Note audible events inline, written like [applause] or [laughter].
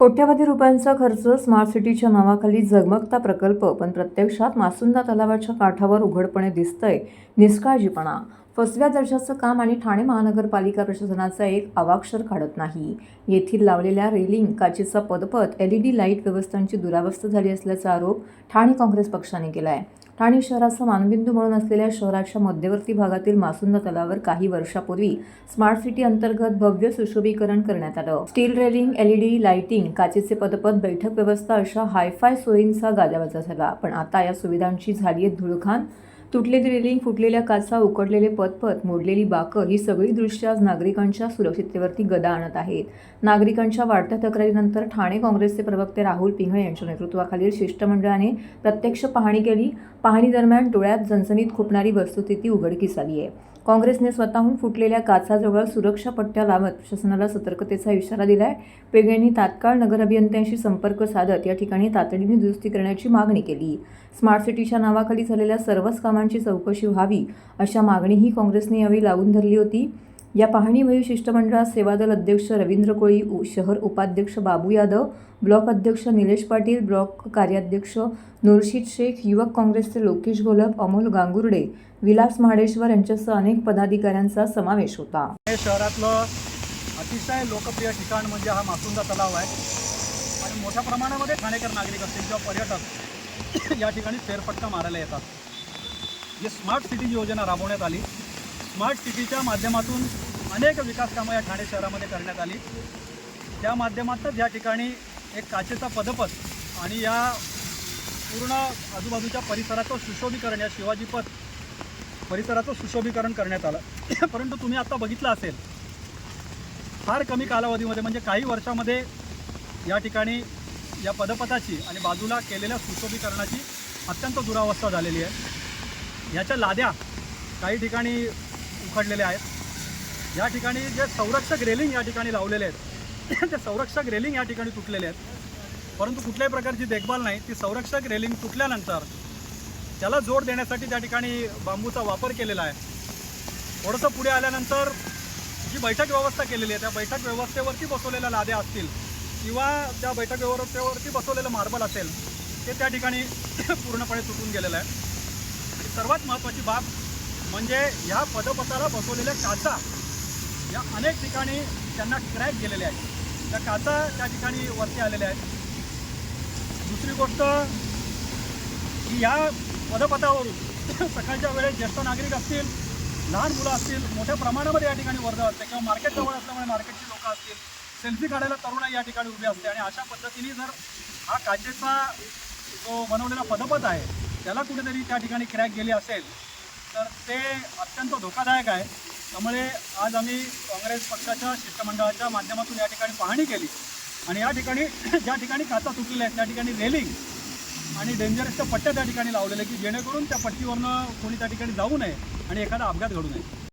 कोट्यवधी रुपयांचा खर्च स्मार्ट सिटीच्या नावाखाली झगमगता प्रकल्प पण प्रत्यक्षात मासुंदा तलावाच्या काठावर उघडपणे दिसतंय निष्काळजीपणा. फसव्या दर्जाचं काम आणि ठाणे महानगरपालिका प्रशासनाचा एक अवाक्षर काढत नाही. येथील लावलेल्या रेलिंग काचेचा पदपथ एल ई डी लाइट व्यवस्थांची दुरावस्था झाली असल्याचा आरोप ठाणे काँग्रेस पक्षाने केला आहे ठाणे शहराचा मानबिंदू म्हणून असलेल्या शहराच्या मध्यवर्ती भागातील मासुंदा तलावावर काही वर्षापूर्वी स्मार्ट सिटी अंतर्गत भव्य सुशोभीकरण करण्यात आलं. स्टील रेलिंग एलईडी लाइटिंग काचेचे पदपद बैठक व्यवस्था अशा हायफाय सोयींचा गाजावाजा झाला. पण आता या सुविधांची झाली आहे धुळखान तुटलेली रेलिंग फुटलेल्या काचा उकडलेले पदपथ मोडलेली बाकं ही सगळी दृश्य आज नागरिकांच्या सुरक्षिततेवरती गदा आणत आहेत. नागरिकांच्या वाढत्या तक्रारीनंतर ठाणे काँग्रेसचे प्रवक्ते राहुल पिंगळे यांच्या नेतृत्वाखालील शिष्टमंडळाने प्रत्यक्ष पाहणी केली. पाहणी दरम्यान डोळ्यात झणझणीत खुपणारी वस्तुस्थिती उघडकीस आली आहे. काँग्रेसने स्वतःहून फुटलेल्या काचाजवळ सुरक्षा पट्ट्या लावत प्रशासनाला सतर्कतेचा इशारा दिलाय. पेगेंनी तात्काळ नगर अभियंत्यांशी संपर्क साधत या ठिकाणी तातडीने दुरुस्ती करण्याची मागणी केली. स्मार्ट सिटीच्या नावाखाली झालेल्या सर्वच कामांची चौकशी व्हावी अशा मागणीही काँग्रेसने यावेळी लावून धरली होती. या पाहणीवेळी शिष्टमंडळात सेवादल अध्यक्ष रवींद्र कोळी शहर उपाध्यक्ष बाबू यादव ब्लॉक अध्यक्ष निलेश पाटील ब्लॉक कार्याध्यक्ष नुरशीद शेख युवक काँग्रेसचे लोकेश घोलप अमोल गांगुर्डे विलास महाडेश्वर यांच्यासह अनेक पदाधिकाऱ्यांचा समावेश होता. हे शहरातलं अतिशय लोकप्रिय ठिकाण म्हणजे हा मासुंदा तलाव आहे. आणि मोठ्या प्रमाणामध्ये ठाणेकर नागरिक असतील किंवा पर्यटक या ठिकाणी फेरफटका मारायला येतात. जी स्मार्ट सिटी योजना राबवण्यात आली. स्मार्ट सिटीच्या माध्यमातून अनेक विकास कामं या ठाणे शहरामध्ये करण्यात आली. त्या माध्यमातच या ठिकाणी एक काचेचा पदपथ आणि या पूर्ण आजूबाजूच्या परिसराचं सुशोभीकरण या शिवाजी पथ परिसराचं सुशोभीकरण करण्यात आलं. [coughs] परंतु तुम्ही आता बघितलं असेल फार कमी कालावधीमध्ये म्हणजे काही वर्षामध्ये या ठिकाणी या पदपथाची आणि बाजूला केलेल्या सुशोभीकरणाची अत्यंत दुरावस्था झालेली आहे. याच्या लाद्या काही ठिकाणी उखडलेल्या आहेत. या ठिकाणी जे संरक्षक रेलिंग या ठिकाणी लावलेले आहेत [clears throat] ते संरक्षक रेलिंग या ठिकाणी तुटलेले आहेत. परंतु कुठल्याही प्रकारची देखभाल नाही. ती संरक्षक रेलिंग तुटल्यानंतर त्याला जोड देण्यासाठी त्या ठिकाणी बांबूचा वापर केलेला आहे. थोडंसं पुढे आल्यानंतर जी बैठक व्यवस्था केलेली आहे त्या बैठक व्यवस्थेवरती बसवलेल्या लाद्या असतील किंवा त्या बैठक व्यवस्थेवरती बसवलेलं मार्बल असेल ते त्या ठिकाणी [clears throat] पूर्णपणे तुटून गेलेलं आहे. सर्वात महत्त्वाची बाब म्हणजे ह्या पदपथाला बसवलेल्या काचा या अनेक ठिकाणी त्यांना क्रॅक गेलेल्या आहेत. त्या काचा त्या ठिकाणी वरती आलेल्या आहेत. दुसरी गोष्ट की या पदपथावरून [coughs] सकाळच्या वेळेस ज्येष्ठ नागरिक असतील लहान मुलं असतील मोठ्या प्रमाणामध्ये या ठिकाणी वर्दळ असते किंवा मार्केट जवळ असल्यामुळे मार्केटची लोकं असतील सेल्फी काढायला तरुणाई या ठिकाणी उभी असते. आणि अशा पद्धतीने जर हा काचेचा जो बनवलेला पदपथ आहे त्याला कुठेतरी त्या ठिकाणी क्रॅक गेली असेल तर ते अत्यंत धोकादायक आहे. त्यामुळे आज आम्ही काँग्रेस पक्षाच्या शिष्टमंडळाच्या माध्यमातून या ठिकाणी पाहणी केली. आणि या ठिकाणी [clears throat] ज्या ठिकाणी काचा तुटलेल्या आहेत त्या ठिकाणी रेलिंग आणि डेंजरसच्या पट्ट्या त्या ठिकाणी लावलेल्या की जेणेकरून त्या पट्टीवरनं कोणी त्या ठिकाणी जाऊ नये आणि एखादा अपघात घडू नये.